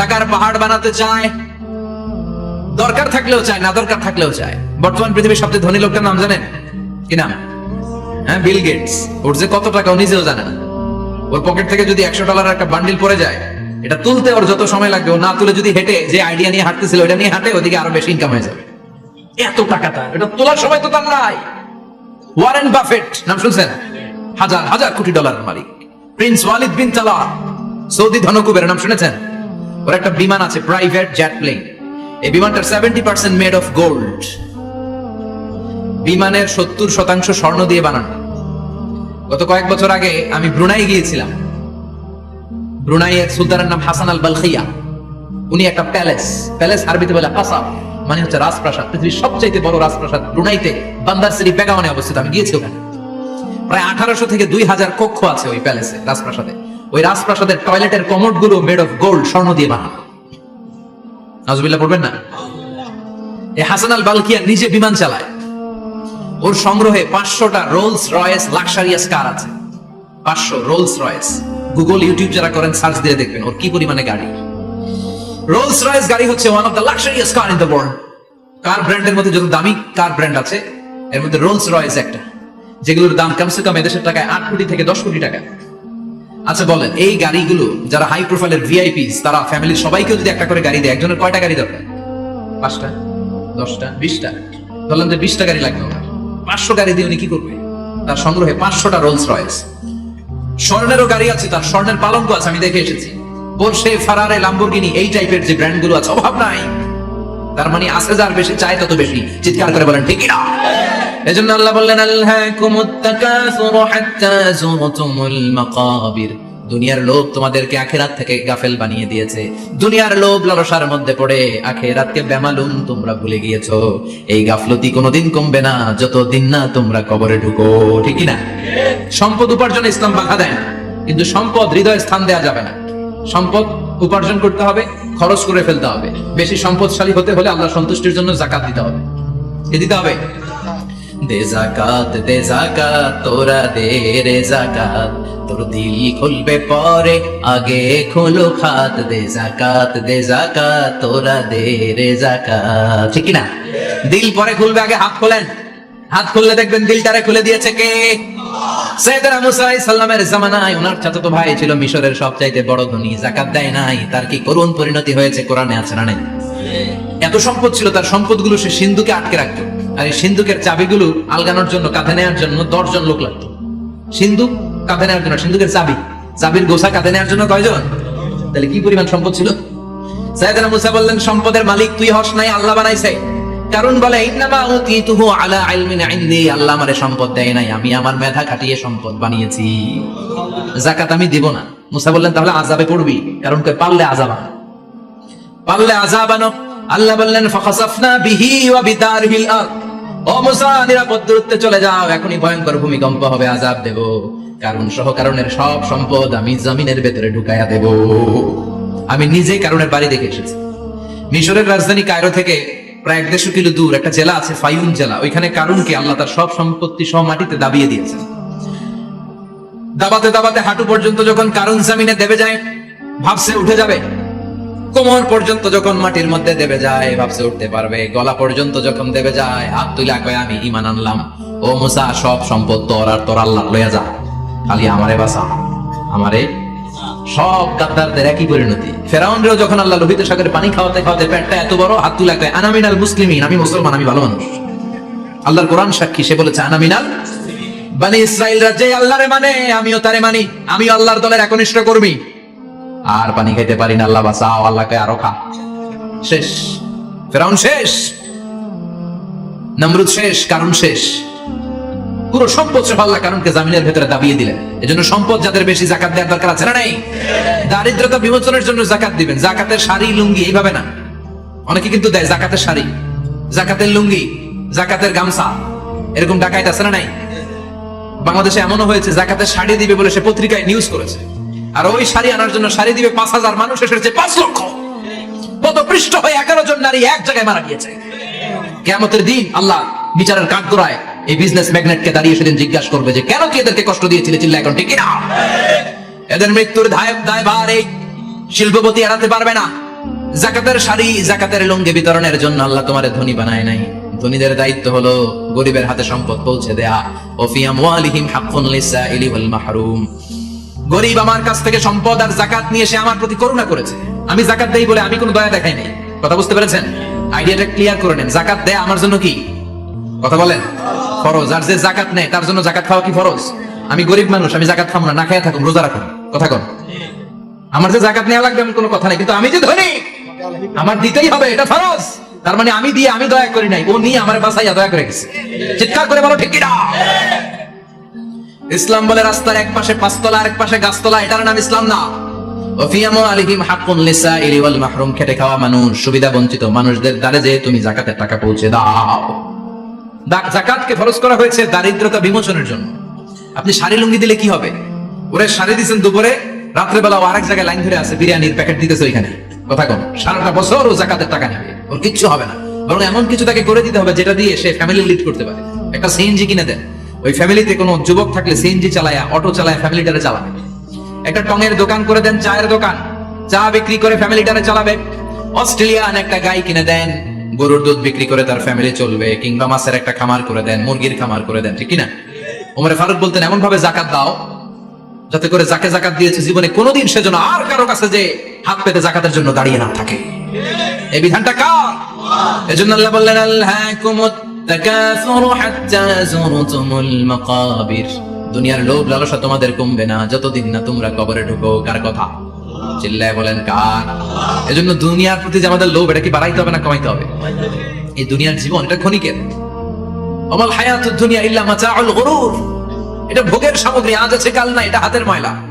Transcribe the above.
টাকার পাহাড় বানাতে চায়। দরকার থাকলেও চায়, না দরকার থাকলেও চায়। বর্তমান পৃথিবীর সবচেয়ে ধনী লোকটার নাম জানেন? কি নাম? হ্যাঁ বিল গেটস। ওর যে কত টাকা, ও নিজেও জানে না। ওর পকেট থেকে যদি একশো ডলার একটা বান্ডিল পড়ে যায়, এটা তুলতে ওর যত সময় লাগবে, ও না তুলে যদি হেঁটে যে আইডিয়া নিয়ে হাঁটতেছিল ওটা নিয়ে হাঁটে ওদিকে আরও বেশি ইনকাম হয়ে যাবে। এত টাকা তার, এটা তোলার সময় তো তার নাই। ওয়ারেন বাফেট, নাম শুনছেন? হাজার হাজার কোটি ডলারের মালিক। Prince Walid bin Talal Saudi ধনকুবের, নাম শুনেছেন? ওর একটা বিমান আছে প্রাইভেট জেট প্লেন এই বিমানটার seventy percent made of gold বিমানের সত্তর শতাংশ স্বর্ণ দিয়ে বানানো। গত কয়েক বছর আগে আমি ব্রুনাই গিয়েছিলাম। ব্রুনাইয়ের সুলতানের নাম হাসান আল বালখিয়া উনি একটা প্যালেস। প্যালেস আরবিতে বলে কাসা মানে হচ্ছে রাজপ্রাসাদ। পৃথিবীর সবচাইতে বড় রাজপ্রাসাদ ব্রুনাইতে, বান্দার সিরি বেগাওয়ানে অবস্থিত। আমি গিয়েছি ওখানে। প্রায় আঠারোশো থেকে দুই হাজার কক্ষ আছে ওই প্যালেসে, রাজপ্রাসাদে। ওই রাজপ্রাসাদের টয়লেটের কমোডগুলো মেড অফ গোল্ড স্বর্ণ দিয়ে বানানো। নাজবিল্লাহ পড়বেন না? এই হাসান আল বালকিয়া নিজে বিমান চালায়। ওর সংগ্রহে পাঁচশোটা রোলস রয়েস লাক্সারিয়াস কার আছে। পাঁচশো রোলস রয়েস গুগল ইউটিউব যারা করেন সার্চ দিয়ে দেখবেন ওর কি পরিমাণে গাড়ি। রোলস রয়েস গাড়ি হচ্ছে one of the luxurious car in the world car ব্র্যান্ডের মধ্যে যত দামি কার ব্র্যান্ড আছে, এর মধ্যে রোলস রয়েস একটা। যেগুলোর দাম কমসে কম এদেশের টাকায় আট কোটি থেকে দশ কোটি টাকা। আচ্ছা বলেন, এই গাড়িগুলো যারা হাই প্রোফাইলের ভিআইপিস তারা ফ্যামিলির সবাইকে যদি একটা করে গাড়ি দেয়, একজনের কয়টা গাড়ি দরকার? পাঁচটা, দশটা, বিশটা? বললাম যে বিশটা গাড়ি লাগবে ওনার। পাঁচশো গাড়ি দিয়ে উনি কি করবে? তার সংগ্রহে পাঁচশোটা রোলস রয়েস স্বর্ণেরও গাড়ি আছে, তার স্বর্ণের পালঙ্ক আছে, আমি দেখে এসেছি। পোরশে ফারারে লাম্বরগিনি এই টাইপের যে ব্র্যান্ডগুলো আছে, অভাব নাই। তার মানে আসে যার বেশি চায় তত বেশি। চিৎকার করে বলেন ঠিক না। এজন্য আল্লাহ বললেন মাকাবির। দুনিয়ার লোভ তোমাদেরকে আখেরাত থেকে গাফেল বানিয়ে দিয়েছে। দুনিয়ার লোভ লালসার মধ্যে পড়ে আখেরাতকে বেমালুম তোমরা ভুলে গিয়েছো। এই গাফলতি কোনোদিন কমবে না, যতদিন না তোমরা কবরে ঢুকো। ঠিক না সম্পদ উপার্জনে ইসলাম বাধা দেয় না, কিন্তু সম্পদ হৃদয়ে স্থান দেওয়া যাবে না। সম্পদ উপার্জন করতে হবে, খরচ করে ফেলতে হবে। বেশি সম্পদশালী হতে হলে আল্লাহ সন্তুষ্টির জন্য জাকাত দিতে হবে। কি দিতে হবে। দে জাকাত দে জাকাত তোরা দে রে জাকাত তোর দিল খুলবে পরে, আগে খোলো খাত। দে জাকাত দে জাকাত তোরা দে রে জাকাত ঠিক না দিল পরে খুলবে, আগে হাত খোলেন। হাত খুললে দেখবেন দিলটারে খুলে দিয়েছে কে? সৈয়দনা মুসা আলাইহিস সালামের জামানায় ওনার চাচাতো ভাই ছিল মিশরের সবচাইতে বড় ধনী জাকাত দেয় নাই। তার কি করুণ পরিণতি হয়েছে কোরআনে আছে না নাই? এত সম্পদ ছিল, তার সম্পদগুলো সে সিন্ধুকে আটকে রাখতো। আর এই সিন্ধুকের চাবিগুলো আলগানোর জন্য, কাঁধে নেওয়ার জন্য দশজন লোক লাগতো। সিন্ধুক কাঁধে নেওয়ার জন্য, সিন্ধুকের চাবি। চাবির গোসা কাঁধে নেওয়ার জন্য কয়জন? তাহলে কি পরিমাণ সম্পদ ছিল? সাইয়েদনা মুসা বললেন, সম্পদের মালিক তুই হস নাই, আল্লাহ বানাইছে। কারণ বলে আল্লাহ সম্পদ দেয় নাই, আমি আমার মেধা খাটিয়ে সম্পদ বানিয়েছি। যাকাত আমি দিব না। মুসা বললেন, তাহলে আযাবে পড়বি। কারণ পারলে আযাব। পারলে আযাব আনো। আল্লাহ বললেন, ফাখাসাফনা বিহি ওয়া আরদ। দূরত্বে চলে যাও, এখনই ভয়ঙ্কর ভূমিকম্প হবে আযাব দেব। কারণ সহ কারণের সব সম্পদ আমি জমিনের ভেতরে ঢুকাইয়া দেব। আমি নিজেই কারণের বাড়ি দেখে এসেছি। মিশরের রাজধানী কায়রো থেকে প্রায় এক দেড়শো কিলো দূর একটা জেলা আছে, ফাইউন জেলা। ওইখানে কারুনকে আল্লাহ তার সব সম্পত্তি সহ মাটিতে দাবিয়ে দিয়েছেন। দাবাতে দাবাতে হাঁটু পর্যন্ত যখন কারুন জামিনে দেবে যায়, ভাবছে উঠে যাবে। কোমর পর্যন্ত যখন মাটির মধ্যে দেবে যায়, ভাবছে উঠতে পারবে। গলা পর্যন্ত যখন দেবে যায়, হাত তুলা কয়, আমি ইমান আনলাম। ও মুসা, সব সম্পদ তোর আর তোর আল্লাহ লইয়া যা। খালি আমারে বাসা আমারে সব গাদ্দারদের একই পরিণতি। ফেরাউনরেও যখন আল্লাহ লোহিত সাগরে পানি খাওয়াতে খাওয়াতে পেটটা এত বড়, হাত তুলা কয়, আনামিনাল মুসলিমিন, আমি মুসলমান, আমি ভালো মানুষ। আল্লাহর কোরআন সাক্ষী, সে বলেছে, আনামিনাল বানি ইসরাইল রাজ্যে আল্লাহরে মানে আমিও তারে মানি। আমিও আল্লাহর দলের একনিষ্ঠ কর্মী। আর পানি খাইতে পারি না, আল্লাহ বাঁচাও, আল্লাহকে আরও খা। শেষ। ফেরাউন শেষ। নমরুদ শেষ, কারণ শেষ। পুরো সম্পদ সহ আল্লাহ কারণকে জামিনের ভেতরে দাবিয়ে দিলেন। এজন্য সম্পদ যাদের বেশি জাকাত দেওয়ার দরকার আছে না নাই? দারিদ্রতা বিমোচনের জন্য জাকাত দিবেন। জাকাতের শাড়ি, লুঙ্গি, এইভাবে না। অনেকে কিন্তু দেয় জাকাতের শাড়ি। জাকাতের লুঙ্গি, জাকাতের গামছা। এরকম ডাকাইত আছে না নাই? বাংলাদেশে এমনও হয়েছে, জাকাতের শাড়ি দিবে বলে সে পত্রিকায় নিউজ করেছে। আর ওই শাড়ি আনার জন্য শাড়ি দিবে পাঁচ হাজার মানুষ, এসেছে পাঁচ লক্ষ। পৃষ্ঠ হয়ে এগারো জন নারী এক জায়গায় মারা গিয়েছে। কেমতের দিন আল্লাহ বিচারের কাঠ করায় এই বিজনেস ম্যাগনেটকে দাঁড়িয়ে সেদিন জিজ্ঞাসা করবে যে, কেন কি এদেরকে কষ্ট দিয়েছিলে চিল্লা এখন, ঠিক না এদের মৃত্যুর দায় দায় ভার এই শিল্পপতি এড়াতে পারবে না। জাকাতের শাড়ি, জাকাতের লুঙ্গি বিতরণের জন্য আল্লাহ তোমার ধনী বানায় নাই। ধনীদের দায়িত্ব হলো গরিবের হাতে সম্পদ পৌঁছে দেয়া। ওফিয়াম ওয়ালিহিম হাক্কুন লিসাইলি ওয়াল মাহরুম। গরিব আমার কাছ থেকে সম্পদ আর জাকাত নিয়ে সে আমার প্রতি করুণা করেছে। আমি জাকাত দেই বলে আমি কোনো দয়া দেখাই নাই। কথা বুঝতে পেরেছেন? আইডিয়াটা ক্লিয়ার করে নেন। জাকাত দেয়া আমার জন্য কি? কথা বলেন। ফরজ। আর যে জাকাত নেয়, তার জন্য জাকাত খাওয়া কি ফরজ? আমি গরিব মানুষ, আমি জাকাত খাব না না খেয়ে থাকুন, রোজা রাখুন। কথা কন। আমার যে জাকাত নেওয়া লাগবে কোনো কথা নাই। কিন্তু আমি যে ধনী, আমার দিতেই হবে, এটা ফরজ। তার মানে আমি দিয়ে আমি দয়া করি নাই। ও নিয়ে আমার বাসাইয়া দয়া করে গেছে। চিৎকার করে বলো, ঠিক কিনা? ইসলাম বলে রাস্তার এক পাশে পাঁচতলা আর এক পাশে গাছতলা, এটার নাম ইসলাম না। শাড়ি লুঙ্গি দিলে কি হবে? ওরে শাড়ি দুপুরে আরেক জায়গায় লাইন ধরে আছে, বিরিয়ানির প্যাকেট দিতেছে কথা বছর ও জাকাতের টাকা নেবে, ওর কিচ্ছু হবে না। বরং এমন কিছু তাকে করে দিতে হবে যেটা দিয়ে সে ফ্যামিলি লিড করতে পারে। একটা সিএনজি কিনে দেন। ওই ফ্যামিলিতে কোনো যুবক থাকলে সিএনজি চালায়া অটো চালায় ফ্যামিলিটারে চালাবে। একটা টঙের দোকান করে দেন, চায়ের দোকান। চা বিক্রি করে ফ্যামিলিটারে চালাবে। অস্ট্রেলিয়ান একটা গাই কিনে দেন, গরুর দুধ বিক্রি করে তার ফ্যামিলি চলবে, কিংবা মাছের একটা খামার করে দেন, মুরগির খামার করে দেন, ঠিক কিনা? ওমরে ফারুক বলতেন এমন ভাবে জাকাত দাও, যাতে করে যাকে জাকাত দিয়েছে জীবনে কোনোদিন সে সেজন্য আর কারও কাছে যে হাত পেতে জাকাতের জন্য দাঁড়িয়ে না থাকে। এই বিধানটা কার? এজন্য আল্লাহ বললেন আল্লাহকুমুত তাকাসুরু হাত্তা যুরতুমুল মাকাবির। দুনিয়ার লোভ লালসা তোমাদের কমবে না, যতদিন না তোমরা কবরে ঢুকো। কার কথা? চিল্লায় বলেন কার? এজন্য দুনিয়ার প্রতি যে আমাদের লোভ, এটা কি বাড়াইতে হবে না কমাইতে হবে? এই দুনিয়ার জীবন, এটা ক্ষণিকের। অমাল হায়াতুদ দুনিয়া ইল্লা মাতাউল গুরুর। এটা ভোগের সামগ্রী, আজ আছে কাল না এটা হাতের ময়লা।